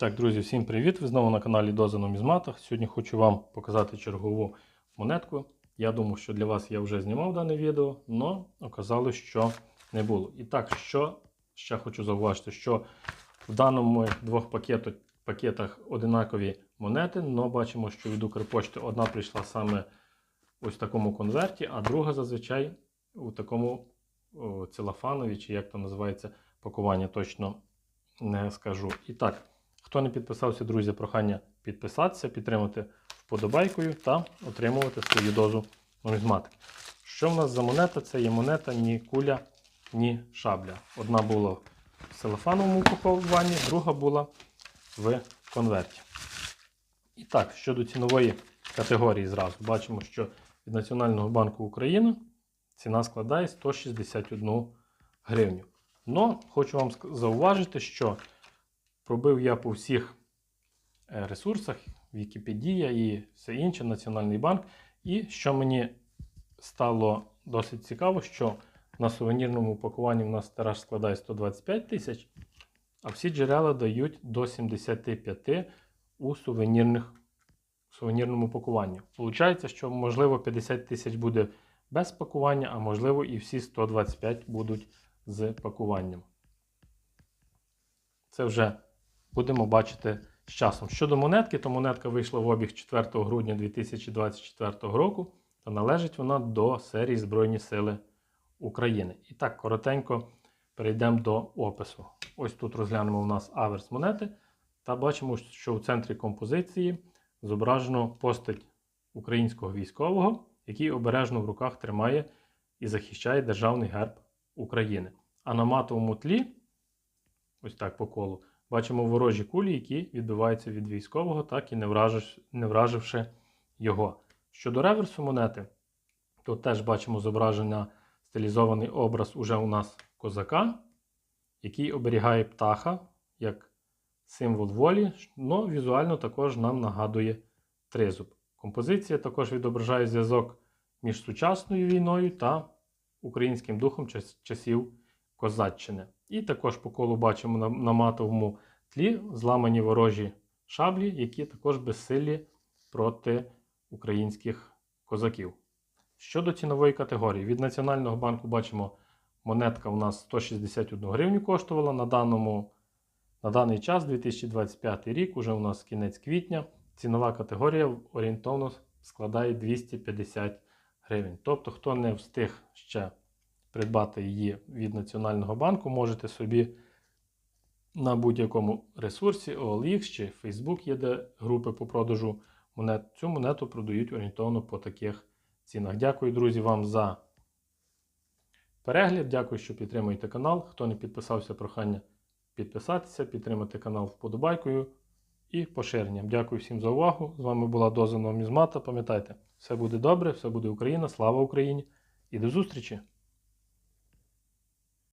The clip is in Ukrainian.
Так, друзі, всім привіт! Ви знову на каналі Доза Нумізматах. Сьогодні хочу вам показати чергову монетку. Я думав, що для вас я вже знімав дане відео, але оказалось, що не було. І так, що ще хочу зауважити, що в даному двох пакетах, пакетах одинакові монети, але бачимо, що від Укрпошти одна прийшла саме ось в такому конверті, а друга зазвичай у такому о, целофанові, чи як то називається пакування, точно не скажу. І так. Хто не підписався, друзі, прохання підписатися, підтримати вподобайкою та отримувати свою дозу нумізматики. Що в нас за монета? Це є монета ні куля, ні шабля. Одна була в селофановому упакуванні, друга була в конверті. І так, щодо цінової категорії зразу, бачимо, що від Національного банку України ціна складає 161 гривню. Но хочу вам зауважити, що Пробив я по всіх е, ресурсах, Вікіпедія і все інше, Національний банк. І що мені стало досить цікаво, що на сувенірному упакуванні в нас тираж складає 125 тисяч, а всі джерела дають до 75 у сувенірних, сувенірному пакуванні. Получається, що можливо 50 тисяч буде без пакування, а можливо і всі 125 будуть з пакуванням. Це вже будемо бачити з часом. Щодо монетки, то монетка вийшла в обіг 4 грудня 2024 року та належить вона до серії Збройні Сили України. І так, коротенько перейдемо до опису. Ось тут розглянемо у нас аверс монети. Та бачимо, що в центрі композиції зображено постать українського військового, який обережно в руках тримає і захищає державний герб України. А на матовому тлі, ось так по колу, Бачимо ворожі кулі, які відбиваються від військового, так і не, вражиш, не враживши його. Щодо реверсу монети, то теж бачимо зображення стилізований образ уже у нас козака, який оберігає птаха як символ волі, але візуально також нам нагадує тризуб. Композиція також відображає зв'язок між сучасною війною та українським духом часів Козаччини. І також по колу бачимо на, на матовому тлі зламані ворожі шаблі, які також безсилі проти українських козаків. Щодо цінової категорії, від Національного банку бачимо, монетка у нас 161 гривню коштувала на даному, на даний час, 2025 рік, уже у нас кінець квітня. Цінова категорія орієнтовно складає 250 гривень. Тобто, хто не встиг ще придбати її від Національного банку, можете собі на будь-якому ресурсі, OLX чи Facebook є де групи по продажу монет. Цю монету продають орієнтовно по таких цінах. Дякую, друзі, вам за перегляд. Дякую, що підтримуєте канал. Хто не підписався, прохання підписатися, підтримати канал вподобайкою і поширенням. Дякую всім за увагу. З вами була Доза Номізмата. Пам'ятайте, все буде добре, все буде Україна, слава Україні і до зустрічі!